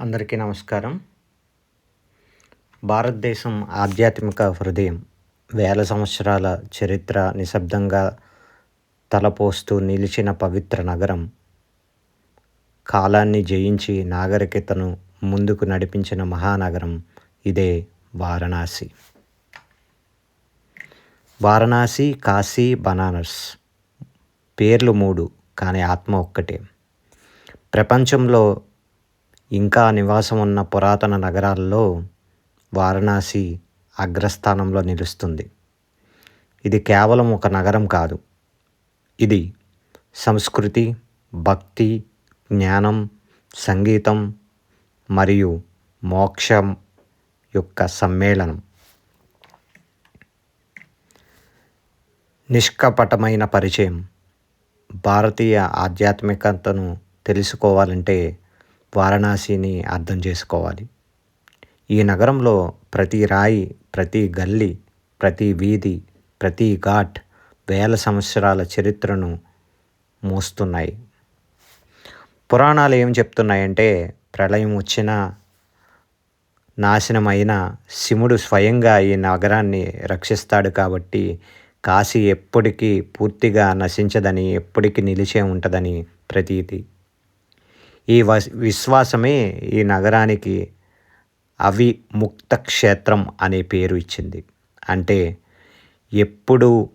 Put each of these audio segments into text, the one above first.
అందరికీ నమస్కారం. భారతదేశం ఆధ్యాత్మిక హృదయం వేల సంవత్సరాల చరిత్ర నిశ్శబ్దంగా తలపోస్తూ నిలిచిన పవిత్ర నగరం. కాలాన్ని జయించి నాగరికతను ముందుకు నడిపించిన మహానగరం ఇదే వారణాసి. వారణాసి కాశీ బనారస్. పేర్లు మూడు కానీ ఆత్మ ఒక్కటే. ప్రపంచంలో ఇంకా నివాసం ఉన్న పురాతన నగరాల్లో వారణాసి అగ్రస్థానంలో నిలుస్తుంది. ఇది కేవలం ఒక నగరం కాదు. ఇది సంస్కృతి భక్తి జ్ఞానం సంగీతం మరియు మోక్షం యొక్క సమ్మేళనం. నిష్కపటమైన పరిచయం. భారతీయ ఆధ్యాత్మికతను తెలుసుకోవాలంటే వారణాసిని అర్థం చేసుకోవాలి. ఈ నగరంలో ప్రతి రాయి ప్రతి గల్లీ ప్రతి వీధి ప్రతి ఘాట్ వేల సంవత్సరాల చరిత్రను మోస్తున్నాయి. పురాణాలు ఏం చెప్తున్నాయంటే ప్రళయం వచ్చిన నాశనమైన శివుడు స్వయంగా ఈ నగరాన్ని రక్షిస్తాడు కాబట్టి కాశీ ఎప్పటికీ పూర్తిగా నశించదని ఎప్పటికీ నిలిచే ఉంటుందని ప్రతీతి. ఈ విశ్వాసమే ఈ నగరానికి అవిముక్త క్షేత్రం అనే పేరు ఇచ్చింది. అంటే ఎప్పుడూ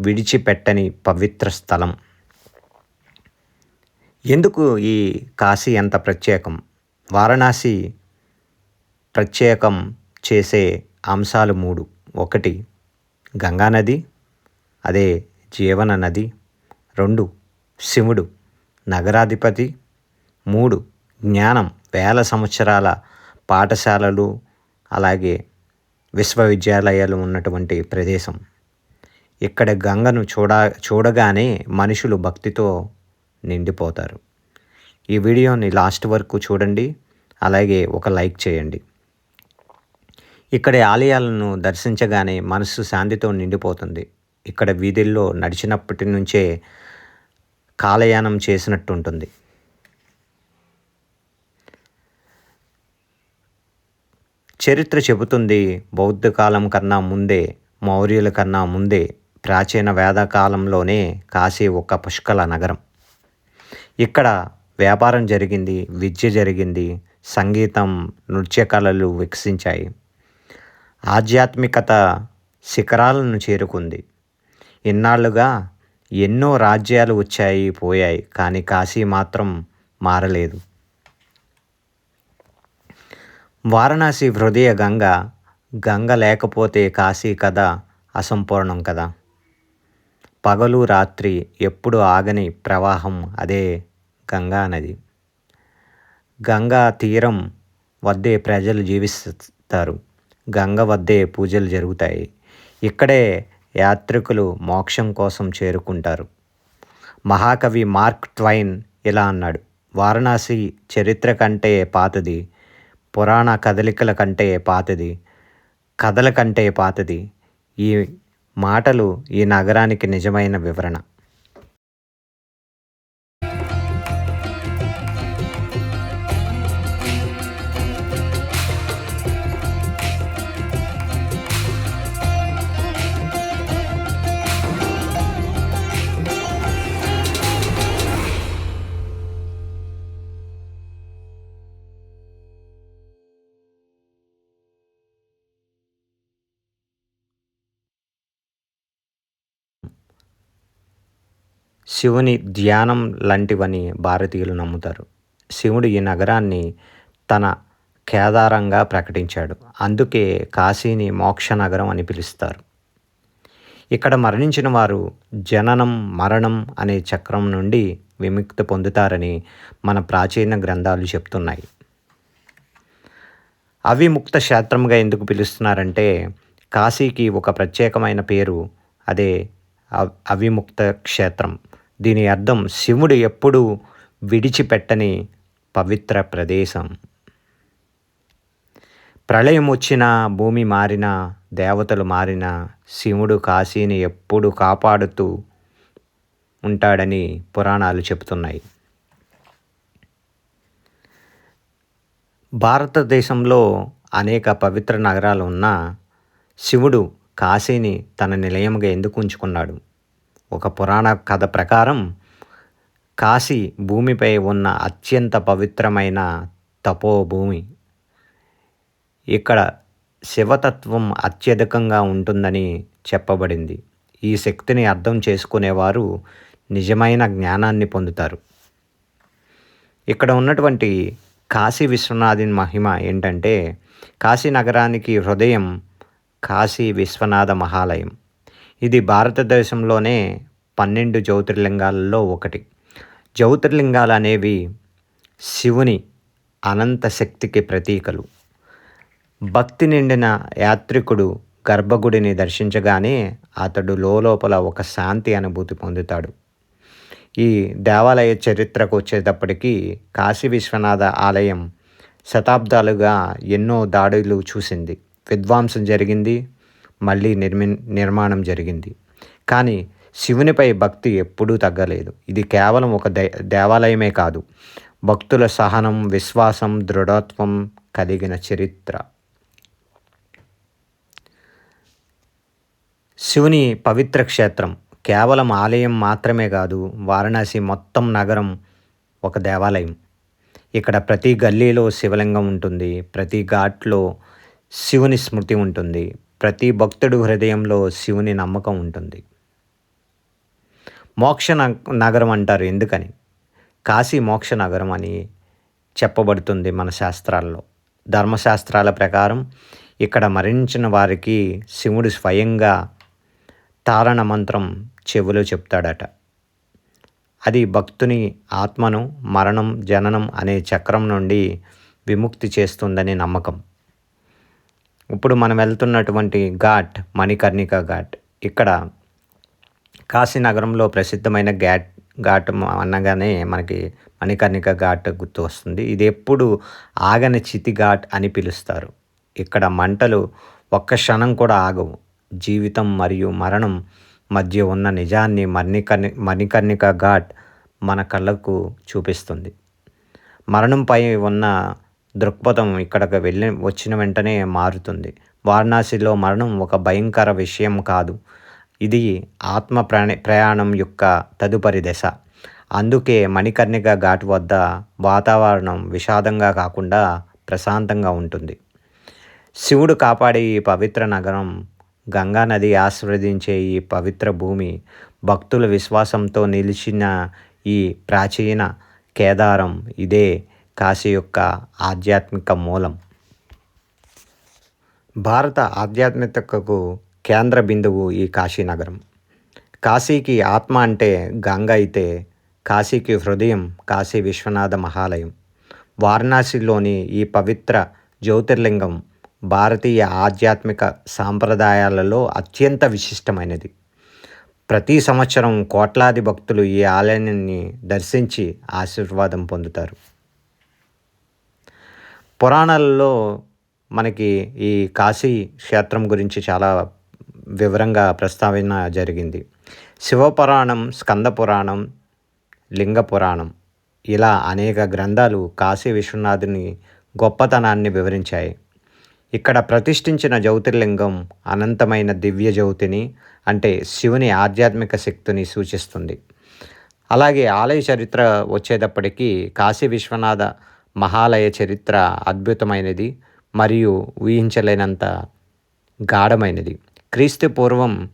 విడిచిపెట్టని పవిత్ర స్థలం. ఎందుకు ఈ కాశీ ఎంత ప్రత్యేకం? వారణాసి ప్రత్యేకం చేసే అంశాలు మూడు. ఒకటి గంగానది అదే జీవన నది. రెండు శివుడు నగరాధిపతి. మూడు జ్ఞానం వేల సంవత్సరాల పాఠశాలలు అలాగే విశ్వవిద్యాలయాలు ఉన్నటువంటి ప్రదేశం. ఇక్కడ గంగను చూడ చూడగానే మనుషులు భక్తితో నిండిపోతారు. ఈ వీడియోని లాస్ట్ వరకు చూడండి అలాగే ఒక లైక్ చేయండి. ఇక్కడ ఆలయాలను దర్శించగానే మనసు శాంతితో నిండిపోతుంది. ఇక్కడ వీధుల్లో నడిచినప్పటి నుంచే కాలయానం చేసినట్టు చరిత్ర చెబుతుంది బౌద్ధ కాలం కన్నా ముందే మౌర్యుల కన్నా ముందే ప్రాచీన వేదకాలంలోనే కాశీ ఒక పుష్కల నగరం. ఇక్కడ వ్యాపారం జరిగింది విద్య జరిగింది సంగీతం నృత్య కళలు వికసించాయి. ఆధ్యాత్మికత శిఖరాలను చేరుకుంది. ఇన్నాళ్ళుగా ఎన్నో రాజ్యాలు వచ్చాయి పోయాయి కానీ కాశీ మాత్రం మారలేదు. వారణాసి హృదయ గంగ గంగ లేకపోతే కాశీ కథ అసంపూర్ణం కదా. పగలు రాత్రి ఎప్పుడు ఆగని ప్రవాహం అదే గంగా నది. గంగా తీరం వద్దే ప్రజలు జీవిస్తారు. గంగ వద్దే పూజలు జరుగుతాయి. ఇక్కడే యాత్రికులు మోక్షం కోసం చేరుకుంటారు. మహాకవి మార్క్ ట్వైన్ ఇలా అన్నాడు వారణాసి చరిత్ర కంటే పాతది పురాణ కదలికల కంటే పాతది కథల కంటే పాతది ఈ మాటలు ఈ నగరానికి నిజమైన వివరణ. శివుని ధ్యానం లాంటివని భారతీయులు నమ్ముతారు. శివుడు ఈ నగరాన్ని తన కేదారంగా ప్రకటించాడు. అందుకే కాశీని మోక్ష నగరం అని పిలుస్తారు. ఇక్కడ మరణించిన వారు జననం మరణం అనే చక్రం నుండి విముక్తి పొందుతారని మన ప్రాచీన గ్రంథాలు చెప్తున్నాయి. అవిముక్త క్షేత్రంగా ఎందుకు పిలుస్తున్నారంటే కాశీకి ఒక ప్రత్యేకమైన పేరు అదే అవిముక్త క్షేత్రం. దీని అర్థం శివుడు ఎప్పుడు విడిచిపెట్టని పవిత్ర ప్రదేశం. ప్రళయం వచ్చిన భూమి మారినా దేవతలు మారినా శివుడు కాశీని ఎప్పుడు కాపాడుతూ ఉంటాడని పురాణాలు చెబుతున్నాయి. భారతదేశంలో అనేక పవిత్ర నగరాలు ఉన్నా శివుడు కాశీని తన నిలయంగా ఎందుకు ఉంచుకున్నాడు? ఒక పురాణ కథ ప్రకారం కాశీ భూమిపై ఉన్న అత్యంత పవిత్రమైన తపోభూమి. ఇక్కడ శివతత్వం అత్యధికంగా ఉంటుందని చెప్పబడింది. ఈ శక్తిని అర్థం చేసుకునేవారు నిజమైన జ్ఞానాన్ని పొందుతారు. ఇక్కడ ఉన్నటువంటి కాశీ విశ్వనాథుని మహిమ ఏంటంటే కాశీ నగరానికి హృదయం కాశీ విశ్వనాథ మహాలయం. ఇది భారతదేశంలోనే పన్నెండు జ్యోతిర్లింగాలలో ఒకటి. జ్యోతిర్లింగాలు అనేవి శివుని అనంత శక్తికి ప్రతీకలు. భక్తి నిండిన యాత్రికుడు గర్భగుడిని దర్శించగానే అతడు లోపల ఒక శాంతి అనుభూతి పొందుతాడు. ఈ దేవాలయ చరిత్రకు వచ్చేటప్పటికీ కాశీ విశ్వనాథ ఆలయం శతాబ్దాలుగా ఎన్నో దాడులు చూసింది. విధ్వంసం జరిగింది. మళ్ళీ నిర్మి నిర్మాణం జరిగింది. కానీ శివునిపై భక్తి ఎప్పుడూ తగ్గలేదు. ఇది కేవలం ఒక దే దేవాలయమే కాదు భక్తుల సహనం విశ్వాసం దృఢత్వం కలిగిన చరిత్ర. శివుని పవిత్ర క్షేత్రం కేవలం ఆలయం మాత్రమే కాదు వారణాసి మొత్తం నగరం ఒక దేవాలయం. ఇక్కడ ప్రతి గల్లీలో శివలింగం ఉంటుంది ప్రతి ఘాట్లో శివుని స్మృతి ఉంటుంది. ప్రతి భక్తుడు హృదయంలో శివుని నమ్మకం ఉంటుంది. మోక్ష నగరం అంటారు ఎందుకని? కాశీ మోక్ష నగరం అని చెప్పబడుతుంది మన శాస్త్రాల్లో. ధర్మశాస్త్రాల ప్రకారం ఇక్కడ మరణించిన వారికి శివుడు స్వయంగా తారణ మంత్రం చెవులో చెప్తాడట. అది భక్తుని ఆత్మను మరణం జననం అనే చక్రం నుండి విముక్తి చేస్తుందని నమ్మకం. ఇప్పుడు మనం వెళ్తున్నటువంటి ఘాట్ మణికర్ణిక ఘాట్. ఇక్కడ కాశీనగరంలో ప్రసిద్ధమైన ఘాట్ ఘాట్ అనగానే మనకి మణికర్ణిక ఘాట్ గుర్తు వస్తుంది. ఇది ఎప్పుడు ఆగని చితి ఘాట్ అని పిలుస్తారు. ఇక్కడ మంటలు ఒక్క క్షణం కూడా ఆగవు. జీవితం మరియు మరణం మధ్య ఉన్న నిజాన్ని మణికర్ణి మణికర్ణిక ఘాట్ మన కళ్ళకు చూపిస్తుంది. మరణంపై ఉన్న దృక్పథం ఇక్కడికి వెళ్ళి వచ్చిన వెంటనే మారుతుంది. వారణాసిలో మరణం ఒక భయంకర విషయం కాదు. ఇది ఆత్మ ప్రాణి ప్రయాణం యొక్క తదుపరి దశ. అందుకే మణికర్ణిక ఘాట్ వద్ద వాతావరణం విషాదంగా కాకుండా ప్రశాంతంగా ఉంటుంది. శివుడు కాపాడే ఈ పవిత్ర నగరం గంగా నది ఆస్వాదించే ఈ పవిత్ర భూమి భక్తుల విశ్వాసంతో నిలిచిన ఈ ప్రాచీన కేదారం ఇదే కాశీ యొక్క ఆధ్యాత్మిక మూలం. భారత ఆధ్యాత్మికతకు కేంద్ర బిందువు ఈ కాశీనగరం. కాశీకి ఆత్మ అంటే గంగ అయితే కాశీకి హృదయం కాశీ విశ్వనాథ మహాలయం. వారణాసిలోని ఈ పవిత్ర జ్యోతిర్లింగం భారతీయ ఆధ్యాత్మిక సాంప్రదాయాలలో అత్యంత విశిష్టమైనది. ప్రతి సంవత్సరం కోట్లాది భక్తులు ఈ ఆలయాన్ని దర్శించి ఆశీర్వాదం పొందుతారు. పురాణాలలో మనకి ఈ కాశీ క్షేత్రం గురించి చాలా వివరంగా ప్రస్తావన జరిగింది. శివపురాణం స్కంద పురాణం లింగ పురాణం ఇలా అనేక గ్రంథాలు కాశీ విశ్వనాథుని గొప్పతనాన్ని వివరించాయి. ఇక్కడ ప్రతిష్ఠించిన జ్యోతిర్లింగం అనంతమైన దివ్య జ్యోతిని అంటే శివుని ఆధ్యాత్మిక శక్తిని సూచిస్తుంది. అలాగే ఆలయ చరిత్ర వచ్చేటప్పటికీ కాశీ విశ్వనాథ మహాలయ చరిత్ర అద్భుతమైనది మరియు ఊహించలేనంత గాఢమైనది. క్రీస్తు పూర్వం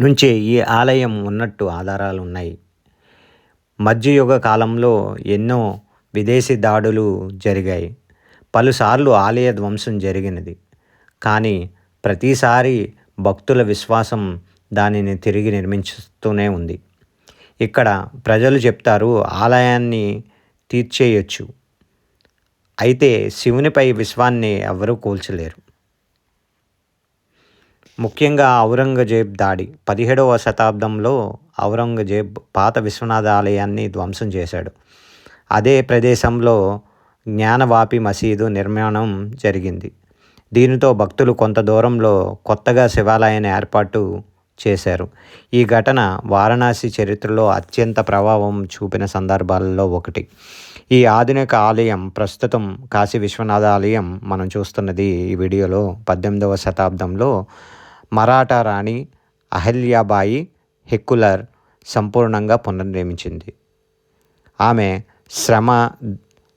నుంచే ఈ ఆలయం ఉన్నట్టు ఆధారాలు ఉన్నాయి. మధ్యయుగ కాలంలో ఎన్నో విదేశీ దాడులు జరిగాయి. పలుసార్లు ఆలయ ధ్వంసం జరిగినది. కానీ ప్రతిసారి భక్తుల విశ్వాసం దానిని తిరిగి నిర్మించుతూనే ఉంది. ఇక్కడ ప్రజలు చెప్తారు ఆలయాన్ని తీర్చేయొచ్చు. అయితే శివునిపై విశ్వాన్ని ఎవరూ కూల్చలేరు. ముఖ్యంగా ఔరంగజేబ్ దాడి. పదిహేడవ శతాబ్దంలో ఔరంగజేబ్ పాత విశ్వనాథ ఆలయాన్ని ధ్వంసం చేశాడు. అదే ప్రదేశంలో జ్ఞానవాపి మసీదు నిర్మాణం జరిగింది. దీనితో భక్తులు కొంత దూరంలో కొత్తగా శివాలయాన్ని ఏర్పాటు చేశారు. ఈ ఘటన వారణాసి చరిత్రలో అత్యంత ప్రభావం చూపిన సందర్భాలలో ఒకటి. ఈ ఆధునిక ఆలయం ప్రస్తుతం కాశీ విశ్వనాథ ఆలయం మనం చూస్తున్నది ఈ వీడియోలో పద్దెనిమిదవ శతాబ్దంలో మరాఠా రాణి అహల్యాబాయి హెక్కులర్ సంపూర్ణంగా పునర్నిర్మించింది. ఆమె శ్రమ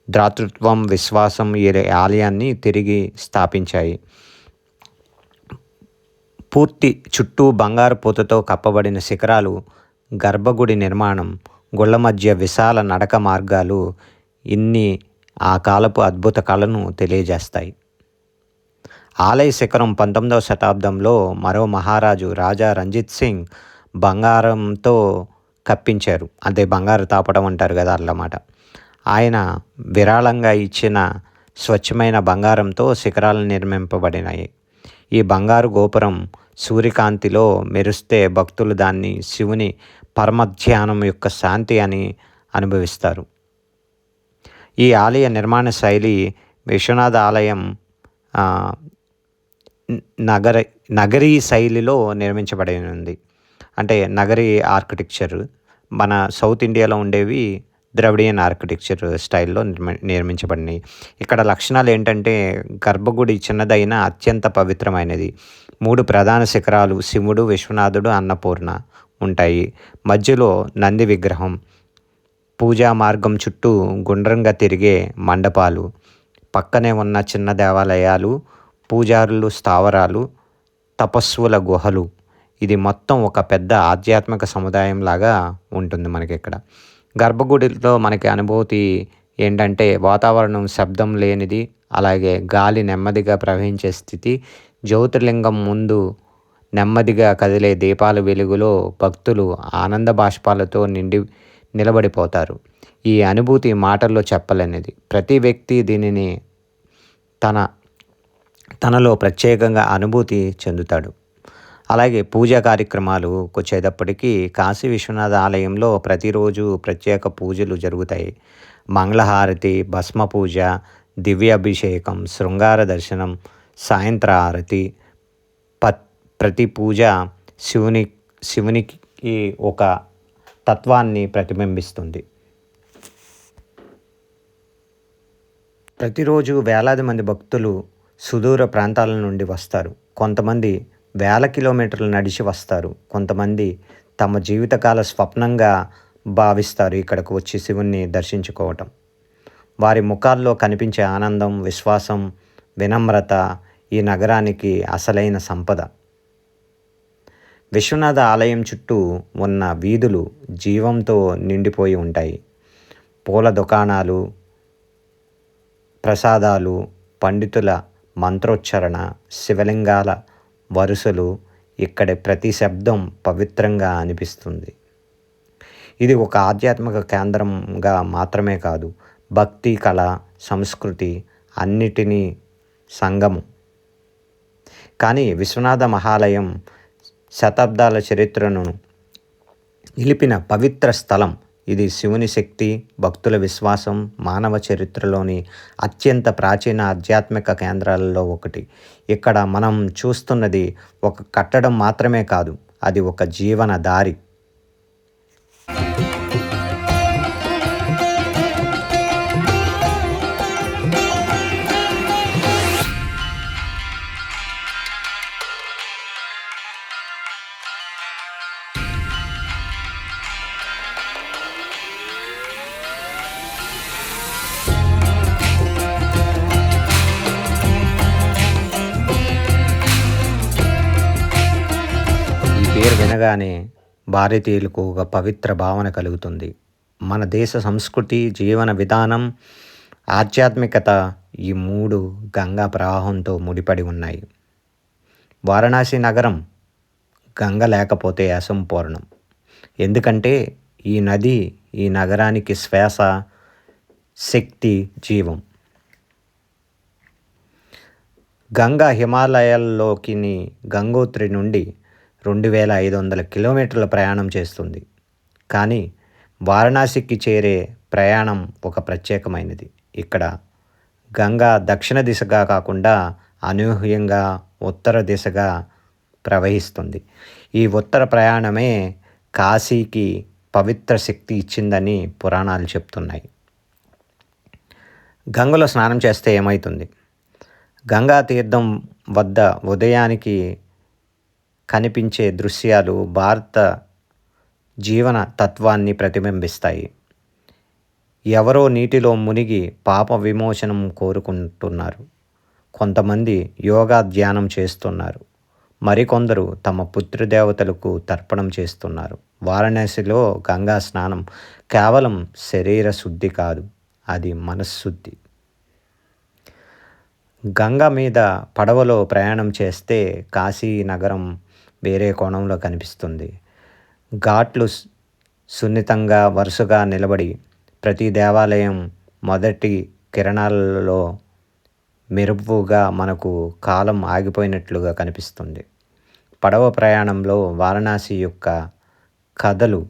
దాతృత్వం విశ్వాసం ఈ ఆలయాన్ని తిరిగి స్థాపించాయి. పూర్తి చుట్టూ బంగారు పూతతో కప్పబడిన శిఖరాలు గర్భగుడి నిర్మాణం గుళ్ళ మధ్య విశాల నడక మార్గాలు ఇన్ని ఆ కాలపు అద్భుత కళను తెలియజేస్తాయి. ఆలయ శిఖరం పంతొమ్మిదవ శతాబ్దంలో మరో మహారాజు రాజా రంజిత్ సింగ్ బంగారంతో కప్పించారు. అదే బంగారు తాపడం అంటారు కదా అన్నమాట ఆయన విరాళంగా ఇచ్చిన స్వచ్ఛమైన బంగారంతో శిఖరాలు నిర్మింపబడినాయి. ఈ బంగారు గోపురం సూర్యకాంతిలో మెరుస్తే భక్తులు దాన్ని శివుని పరమధ్యానం యొక్క శాంతి అని అనుభవిస్తారు. ఈ ఆలయ నిర్మాణ శైలి విశ్వనాథ ఆలయం నగర నగరీ శైలిలో నిర్మించబడి ఉంది అంటే నగరీ ఆర్కిటెక్చర్ మన సౌత్ ఇండియాలో ఉండేవి ద్రవిడియన్ ఆర్కిటెక్చర్ స్టైల్లో నిర్మి నిర్మించబడినాయి. ఇక్కడ లక్షణాలు ఏంటంటే గర్భగుడి చిన్నదైన అత్యంత పవిత్రమైనది. మూడు ప్రధాన శిఖరాలు శివుడు విశ్వనాథుడు అన్నపూర్ణ ఉంటాయి. మధ్యలో నంది విగ్రహం పూజా మార్గం చుట్టూ గుండ్రంగా తిరిగే మండపాలు పక్కనే ఉన్న చిన్న దేవాలయాలు పూజారులు స్థావరాలు తపస్సుల గుహలు. ఇది మొత్తం ఒక పెద్ద ఆధ్యాత్మిక సముదాయం లాగా ఉంటుంది మనకి ఇక్కడ గర్భగుడిలో మనకి అనుభూతి ఏంటంటే వాతావరణం శబ్దం లేనిది అలాగే గాలి నెమ్మదిగా ప్రవహించే స్థితి జ్యోతిర్లింగం ముందు నెమ్మదిగా కదిలే దీపాల వెలుగులో భక్తులు ఆనంద బాష్పాలతో నిండి నిలబడిపోతారు. ఈ అనుభూతి మాటల్లో చెప్పలేనిది. ప్రతి వ్యక్తి దీనిని తన తనలో ప్రత్యేకంగా అనుభూతి చెందుతాడు. అలాగే పూజా కార్యక్రమాలు వచ్చేటప్పటికీ కాశీ విశ్వనాథ ఆలయంలో ప్రతిరోజు ప్రత్యేక పూజలు జరుగుతాయి. మంగళహారతి భస్మ పూజ దివ్యాభిషేకం శృంగార దర్శనం సాయంత్ర హారతి పత్ ప్రతి పూజ శివుని శివునికి ఒక తత్వాన్ని ప్రతిబింబిస్తుంది. ప్రతిరోజు వేలాది మంది భక్తులు సుదూర ప్రాంతాల నుండి వస్తారు. కొంతమంది వేల కిలోమీటర్లు నడిచి వస్తారు. కొంతమంది తమ జీవితకాల స్వప్నంగా భావిస్తారు ఇక్కడకు వచ్చి శివుణ్ణి దర్శించుకోవటం. వారి ముఖాల్లో కనిపించే ఆనందం విశ్వాసం వినమ్రత ఈ నగరానికి అసలైన సంపద. విశ్వనాథ ఆలయం చుట్టూ ఉన్న వీధులు జీవంతో నిండిపోయి ఉంటాయి. పూల దుకాణాలు ప్రసాదాలు పండితుల మంత్రోచ్చరణ శివలింగాల వరుసలు ఇక్కడి ప్రతి శబ్దం పవిత్రంగా అనిపిస్తుంది. ఇది ఒక ఆధ్యాత్మిక కేంద్రంగా మాత్రమే కాదు భక్తి కళ సంస్కృతి అన్నిటినీ సంగము. కానీ విశ్వనాథ మహాలయం శతాబ్దాల చరిత్రను నిలిపిన పవిత్ర స్థలం. ఇది శివుని శక్తి భక్తుల విశ్వాసం మానవ చరిత్రలోని అత్యంత ప్రాచీన ఆధ్యాత్మిక కేంద్రాలలో ఒకటి. ఇక్కడ మనం చూస్తున్నది ఒక కట్టడం మాత్రమే కాదు అది ఒక జీవన దారి. పేరు భారతీయులకు ఒక పవిత్ర భావన కలుగుతుంది. మన దేశ సంస్కృతి జీవన విధానం ఆధ్యాత్మికత ఈ మూడు గంగా ప్రవాహంతో ముడిపడి ఉన్నాయి. వారణాసి నగరం గంగ లేకపోతే అసంపూర్ణం. ఎందుకంటే ఈ నది ఈ నగరానికి శ్వాస శక్తి జీవం. గంగా హిమాలయాల్లోకిని గంగోత్రి నుండి రెండు వేల ఐదు వందల కిలోమీటర్ల ప్రయాణం చేస్తుంది. కానీ వారణాసికి చేరే ప్రయాణం ఒక ప్రత్యేకమైనది. ఇక్కడ గంగా దక్షిణ దిశగా కాకుండా అనూహ్యంగా ఉత్తర దిశగా ప్రవహిస్తుంది. ఈ ఉత్తర ప్రయాణమే కాశీకి పవిత్ర శక్తి ఇచ్చిందని పురాణాలు చెప్తున్నాయి. గంగలో స్నానం చేస్తే ఏమవుతుంది గంగా తీర్థం వద్ద ఉదయానికి కనిపించే దృశ్యాలు భారత జీవన తత్వాన్ని ప్రతిబింబిస్తాయి. ఎవరో నీటిలో మునిగి పాప విమోచనం కోరుకుంటున్నారు. కొంతమంది యోగా ధ్యానం చేస్తున్నారు. మరికొందరు తమ పుత్రదేవతలకు తర్పణం చేస్తున్నారు. వారణాసిలో గంగా స్నానం కేవలం శరీర శుద్ధి కాదు అది మనశ్శుద్ధి. గంగ మీద పడవలో ప్రయాణం చేస్తే కాశీ నగరం వేరే కోణంలో కనిపిస్తుంది. ఘాట్లు సున్నితంగా వరుసగా నిలబడి ప్రతి దేవాలయం మొదటి కిరణాలలో మెరుపుగా మనకు కాలం ఆగిపోయినట్లుగా కనిపిస్తుంది. పడవ ప్రయాణంలో వారణాసి యొక్క కథలు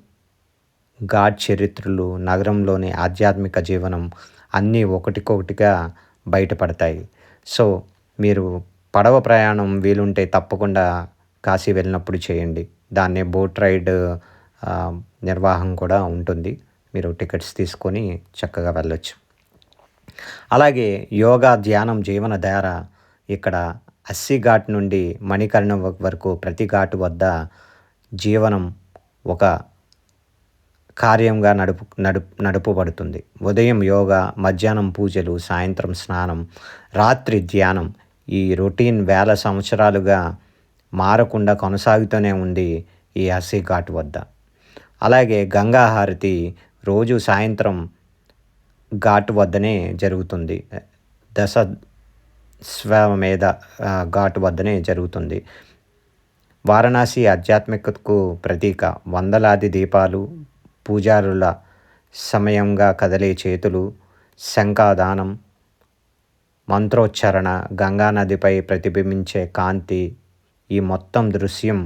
ఘాట్ చరిత్రలు నగరంలోని ఆధ్యాత్మిక జీవనం అన్నీ ఒకటికొకటిగా బయటపడతాయి. సో మీరు పడవ ప్రయాణం వీలుంటే తప్పకుండా కాశీ వెళ్ళినప్పుడు చేయండి. దాన్నే బోట్ రైడ్ నిర్వాహం కూడా ఉంటుంది. మీరు టికెట్స్ తీసుకొని చక్కగా వెళ్ళొచ్చు. అలాగే యోగా ధ్యానం జీవన ధార ఇక్కడ అస్సి ఘాట్ నుండి మణికర్ణ వరకు ప్రతి ఘాటు వద్ద జీవనం ఒక కార్యంగా నడుపు నడుపు నడుపబడుతుంది. ఉదయం యోగా మధ్యాహ్నం పూజలు సాయంత్రం స్నానం రాత్రి ధ్యానం ఈ రొటీన్ వేల సంవత్సరాలుగా మారకుండా కొనసాగుతూనే ఉంది ఈ అస్సీ ఘాట్ వద్ద. అలాగే గంగా హారతి రోజు సాయంత్రం ఘాట్ వద్దనే జరుగుతుంది. దశ స్వమేధ ఘాట్ వద్దనే జరుగుతుంది. వారణాసి ఆధ్యాత్మికతకు ప్రతీక వందలాది దీపాలు పూజారుల సమయంగా కదలే చేతులు శంఖాదానం మంత్రోచ్చారణ గంగానదిపై ప్రతిబింబించే కాంతి ఈ మొత్తం దృశ్యం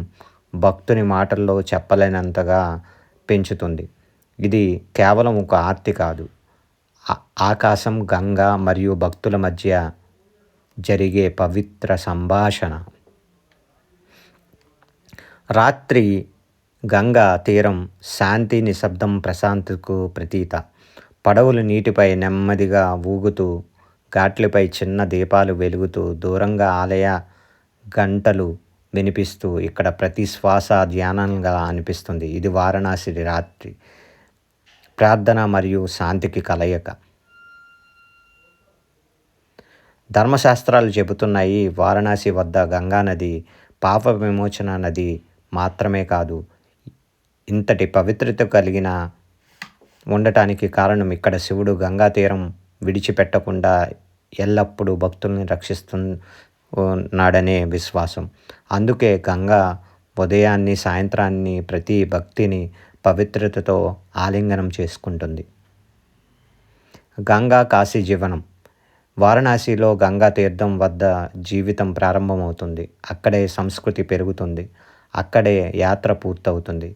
భక్తుని మాటల్లో చెప్పలేనంతగా పెంచుతుంది. ఇది కేవలం ఒక ఆర్తి కాదు. ఆకాశం గంగ మరియు భక్తుల మధ్య జరిగే పవిత్ర సంభాషణ. రాత్రి గంగా తీరం శాంతి నిశ్శబ్దం ప్రశాంతకు ప్రతీత. పడవలు నీటిపై నెమ్మదిగా ఊగుతూ ఘాట్లపై చిన్న దీపాలు వెలుగుతూ దూరంగా ఆలయ గంటలు వినిపిస్తూ ఇక్కడ ప్రతి శ్వాస ధ్యానంగా అనిపిస్తుంది. ఇది వారణాసి రాత్రి. ప్రార్థన మరియు శాంతికి కలయిక. ధర్మశాస్త్రాలు చెబుతున్నాయి వారణాసి వద్ద గంగా నది పాప విమోచన నది మాత్రమే కాదు ఇంతటి పవిత్రత కలిగిన ఉండటానికి కారణం ఇక్కడ శివుడు గంగా తీరం విడిచిపెట్టకుండా ఎల్లప్పుడూ భక్తుల్ని ఉన్నాడనే విశ్వాసం. అందుకే గంగా ఉదయాన్ని సాయంత్రాన్ని ప్రతి భక్తిని పవిత్రతతో ఆలింగనం చేసుకుంటుంది. గంగా కాశీ జీవనం. వారణాసిలో గంగా తీర్థం వద్ద జీవితం ప్రారంభమవుతుంది. అక్కడే సంస్కృతి పెరుగుతుంది. అక్కడే యాత్ర పూర్తవుతుంది.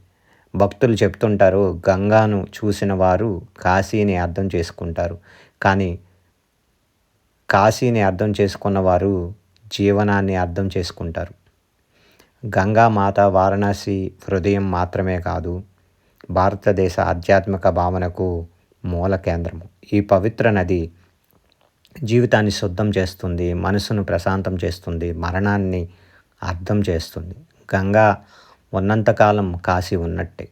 భక్తులు చెప్తుంటారు గంగాను చూసిన వారు కాశీని అర్థం చేసుకుంటారు. కానీ కాశీని అర్థం చేసుకున్న వారు జీవనాన్ని అర్థం చేసుకుంటారు. గంగామాత వారణాసి హృదయం మాత్రమే కాదు భారతదేశ ఆధ్యాత్మిక భావనకు మూల కేంద్రము. ఈ పవిత్ర నది జీవితాన్ని శుద్ధం చేస్తుంది మనసును ప్రశాంతం చేస్తుంది మరణాన్ని అర్థం చేస్తుంది. గంగా ఉన్నంతకాలం కాశీ ఉన్నట్టే.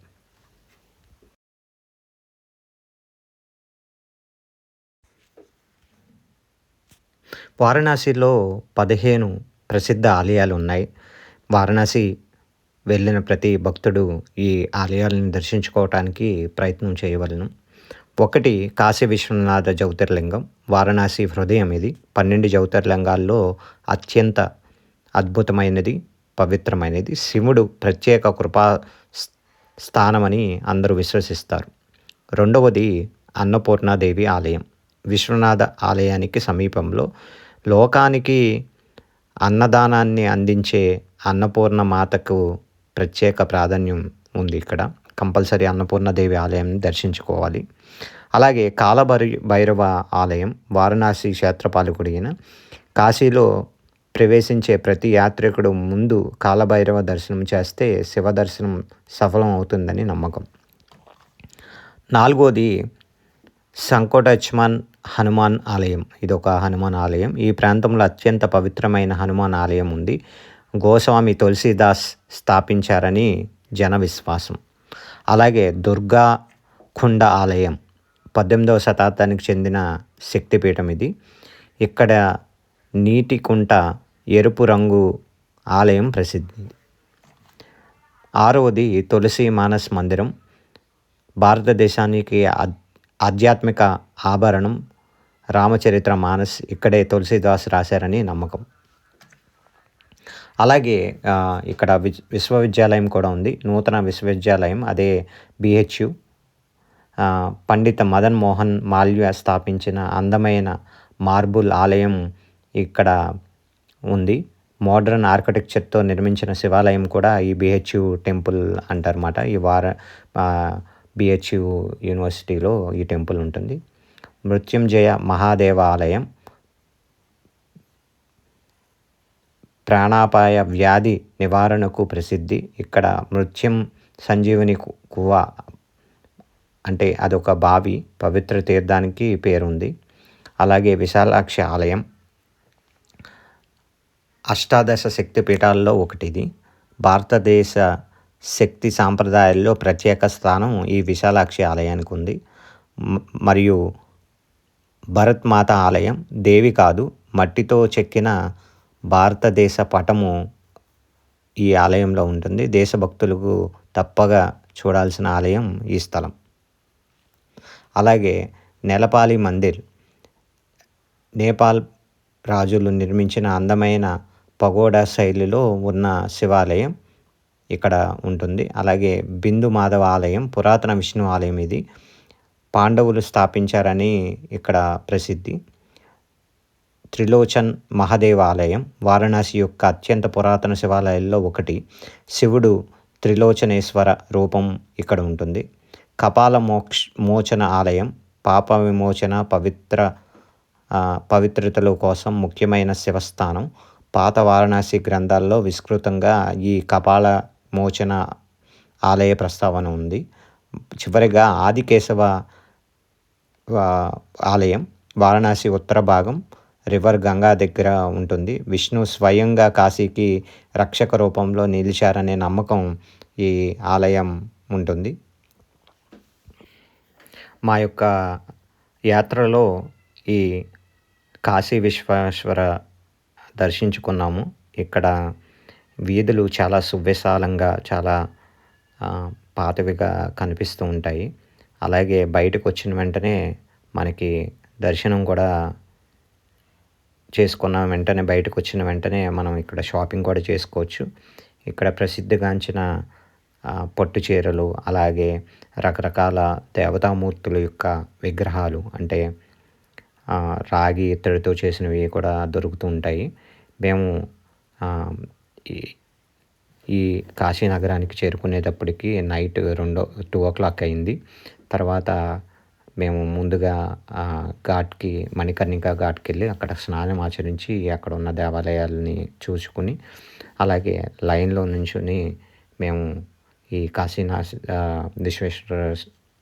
వారణాసిలో పదిహేను ప్రసిద్ధ ఆలయాలు ఉన్నాయి వారణాసి వెళ్ళిన ప్రతి భక్తుడు ఈ ఆలయాలను దర్శించుకోవటానికి ప్రయత్నం చేయవలను. ఒకటి కాశీ విశ్వనాథ జ్యోతిర్లింగం వారణాసి హృదయం ఇది. పన్నెండు జ్యోతిర్లింగాల్లో అత్యంత అద్భుతమైనది పవిత్రమైనది. శివుడు ప్రత్యేక కృపా స్థానమని అందరూ విశ్వసిస్తారు. రెండవది అన్నపూర్ణాదేవి ఆలయం. విశ్వనాథ ఆలయానికి సమీపంలో లోకానికి అన్నదానాన్ని అందించే అన్నపూర్ణ మాతకు ప్రత్యేక ప్రాధాన్యం ఉంది ఇక్కడ. కంపల్సరీ అన్నపూర్ణదేవి ఆలయం దర్శించుకోవాలి. అలాగే కాలభరి భైరవ ఆలయం వారణాసి క్షేత్రపాలకుడిగిన కాశీలో ప్రవేశించే ప్రతి యాత్రికుడు ముందు కాలభైరవ దర్శనం చేస్తే శివ దర్శనం సఫలం అవుతుందని నమ్మకం. నాలుగోది సంకోటచ్మన్ హనుమాన్ ఆలయం. ఇది ఒక హనుమాన్ ఆలయం. ఈ ప్రాంతంలో అత్యంత పవిత్రమైన హనుమాన్ ఆలయం ఉంది. గోస్వామి తులసీదాస్ స్థాపించారని జన విశ్వాసం అలాగే దుర్గా కుండ ఆలయం పద్దెనిమిదవ శతాబ్దానికి చెందిన శక్తిపీఠం ఇది. ఇక్కడ నీటి కుంట ఎరుపు రంగు ఆలయం ప్రసిద్ధి. ఆరవది తులసి మానస్ మందిరం. భారతదేశానికి ఆధ్యాత్మిక ఆభరణం రామచరిత్ర మానస్ ఇక్కడే తులసిదాస్ రాశారని నమ్మకం. అలాగే ఇక్కడ విశ్వవిద్యాలయం కూడా ఉంది. నూతన విశ్వవిద్యాలయం అదే బిహెచ్యు పండిత మదన్ మోహన్ మాల్వ్య స్థాపించిన అందమైన మార్బుల్ ఆలయం ఇక్కడ ఉంది. మోడ్రన్ ఆర్కిటెక్చర్తో నిర్మించిన శివాలయం కూడా ఈ బిహెచ్యు టెంపుల్ అంటారన్నమాట. ఈ వార బిహెచ్యు యూనివర్సిటీలో ఈ టెంపుల్ ఉంటుంది. మృత్యుంజయ మహాదేవ ఆలయం ప్రాణాపాయ వ్యాధి నివారణకు ప్రసిద్ధి. ఇక్కడ మృత్యం సంజీవని కువ అంటే అదొక బావి పవిత్ర తీర్థానికి పేరుంది. అలాగే విశాలాక్షి ఆలయం అష్టాదశ శక్తిపీఠాల్లో ఒకటి ఒకటిది. భారతదేశ శక్తి సాంప్రదాయాల్లో ప్రత్యేక స్థానం ఈ విశాలాక్షి ఆలయానికి ఉంది. మరియు భరత్ మాత ఆలయం దేవి కాదు మట్టితో చెక్కిన భారతదేశ పటము ఈ ఆలయంలో ఉంటుంది. దేశభక్తులకు తప్పగా చూడాల్సిన ఆలయం ఈ స్థలం. అలాగే నెలపాలి మందిర్ నేపాల్ రాజులు నిర్మించిన అందమైన పగోడా శైలిలో ఉన్న శివాలయం ఇక్కడ ఉంటుంది. అలాగే బిందు మాధవ ఆలయం పురాతన విష్ణు ఆలయం ఇది. పాండవులు స్థాపించారని ఇక్కడ ప్రసిద్ధి. త్రిలోచన్ మహాదేవ ఆలయం వారణాసి యొక్క అత్యంత పురాతన శివాలయాల్లో ఒకటి. శివుడు త్రిలోచనేశ్వర రూపం ఇక్కడ ఉంటుంది. కపాల మోక్ష మోచన ఆలయం పాప విమోచన పవిత్ర పవిత్రతల కోసం ముఖ్యమైన శివస్థానం. పాత వారణాసి గ్రంథాల్లో విస్తృతంగా ఈ కపాల మోచన ఆలయ ప్రస్తావన ఉంది. చివరిగా ఆదికేశవ ఆలయం వారణాసి ఉత్తర భాగం రివర్ గంగా దగ్గర ఉంటుంది. విష్ణు స్వయంగా కాశీకి రక్షక రూపంలో నిలిచారనే నమ్మకం ఈ ఆలయం ఉంటుంది. మా యొక్క యాత్రలో ఈ కాశీ విశ్వేశ్వర దర్శించుకున్నాము. ఇక్కడ వీధులు చాలా సువ్యశాలంగా చాలా పాతవిగా కనిపిస్తూ ఉంటాయి. అలాగే బయటకు వచ్చిన వెంటనే మనకి దర్శనం కూడా చేసుకున్న వెంటనే బయటకు వచ్చిన వెంటనే మనం ఇక్కడ షాపింగ్ కూడా చేసుకోవచ్చు. ఇక్కడ ప్రసిద్ధిగాంచిన పట్టు చీరలు అలాగే రకరకాల దేవతామూర్తుల యొక్క విగ్రహాలు అంటే రాగి ఇత్తడితో చేసినవి కూడా దొరుకుతూ ఉంటాయి. మేము ఈ కాశీ నగరానికి చేరుకునేటప్పటికి నైట్ రెండో టూ ఓ క్లాక్ అయింది. తర్వాత మేము ముందుగా ఘాట్కి మణికర్ణిక ఘాట్కి వెళ్ళి అక్కడ స్నానం ఆచరించి అక్కడ ఉన్న దేవాలయాలని చూసుకుని అలాగే లైన్లో నుంచుని మేము ఈ కాశీనాథ విశ్వేశ్వర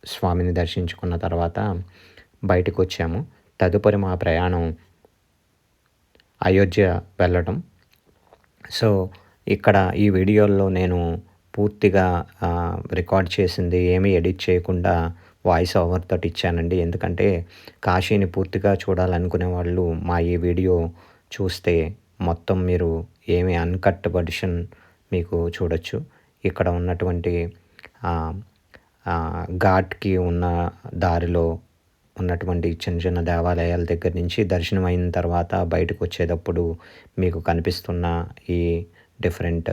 స్వామిని దర్శించుకున్న తర్వాత బయటకు వచ్చాము తదుపరి మా ప్రయాణం అయోధ్య వెళ్ళటం సో ఇక్కడ ఈ వీడియోల్లో నేను పూర్తిగా రికార్డ్ చేసింది ఏమీ ఎడిట్ చేయకుండా వాయిస్ ఓవర్ తోటి ఇచ్చానండి. ఎందుకంటే కాశీని పూర్తిగా చూడాలనుకునే వాళ్ళు మా ఈ వీడియో చూస్తే మొత్తం మీరు ఏమి అన్కట్ వర్షన్ మీకు చూడొచ్చు. ఇక్కడ ఉన్నటువంటి ఘాట్కి ఉన్న దారిలో ఉన్నటువంటి చిన్న చిన్న దేవాలయాల దగ్గర నుంచి దర్శనం అయిన తర్వాత బయటకు వచ్చేటప్పుడు మీకు కనిపిస్తున్న ఈ డిఫరెంట్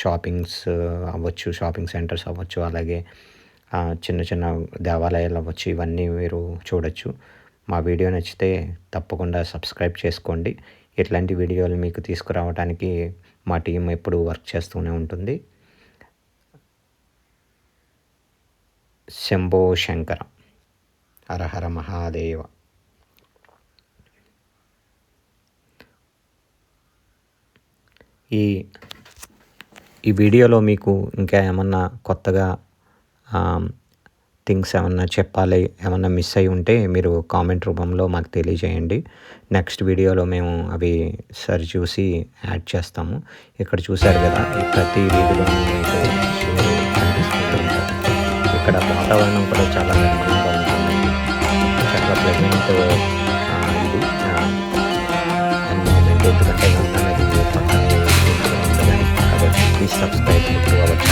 షాపింగ్స్ అవ్వచ్చు షాపింగ్ సెంటర్స్ అవ్వచ్చు అలాగే చిన్న చిన్న దేవాలయాలు అవ్వచ్చు ఇవన్నీ మీరు చూడొచ్చు. మా వీడియో నచ్చితే తప్పకుండా సబ్స్క్రైబ్ చేసుకోండి. ఇట్లాంటి వీడియోలు మీకు తీసుకురావడానికి మా టీం ఎప్పుడు వర్క్ చేస్తూనే ఉంటుంది. శంభో శంకర. హరహర మహాదేవ. ఈ ఈ వీడియోలో మీకు ఇంకా ఏమన్నా కొత్తగా థింగ్స్ ఏమన్నా చెప్పాలి ఏమన్నా మిస్ అయ్యి ఉంటే మీరు కామెంట్ రూపంలో మాకు తెలియజేయండి. నెక్స్ట్ వీడియోలో మేము అవి సరి చూసి యాడ్ చేస్తాము. ఇక్కడ చూశారు కదా ఈ ప్రతి వీధిలో మీకు ఇక్కడ వాతావరణం కూడా చాలా చాలా ప్లెజెంట్ ఇది ఎన్విరాన్మెంట్ ఎందుకంటే గంగా నది పక్కనే ఉంటుంది కాబట్టి ప్లీజ్ సబ్స్క్రైబ్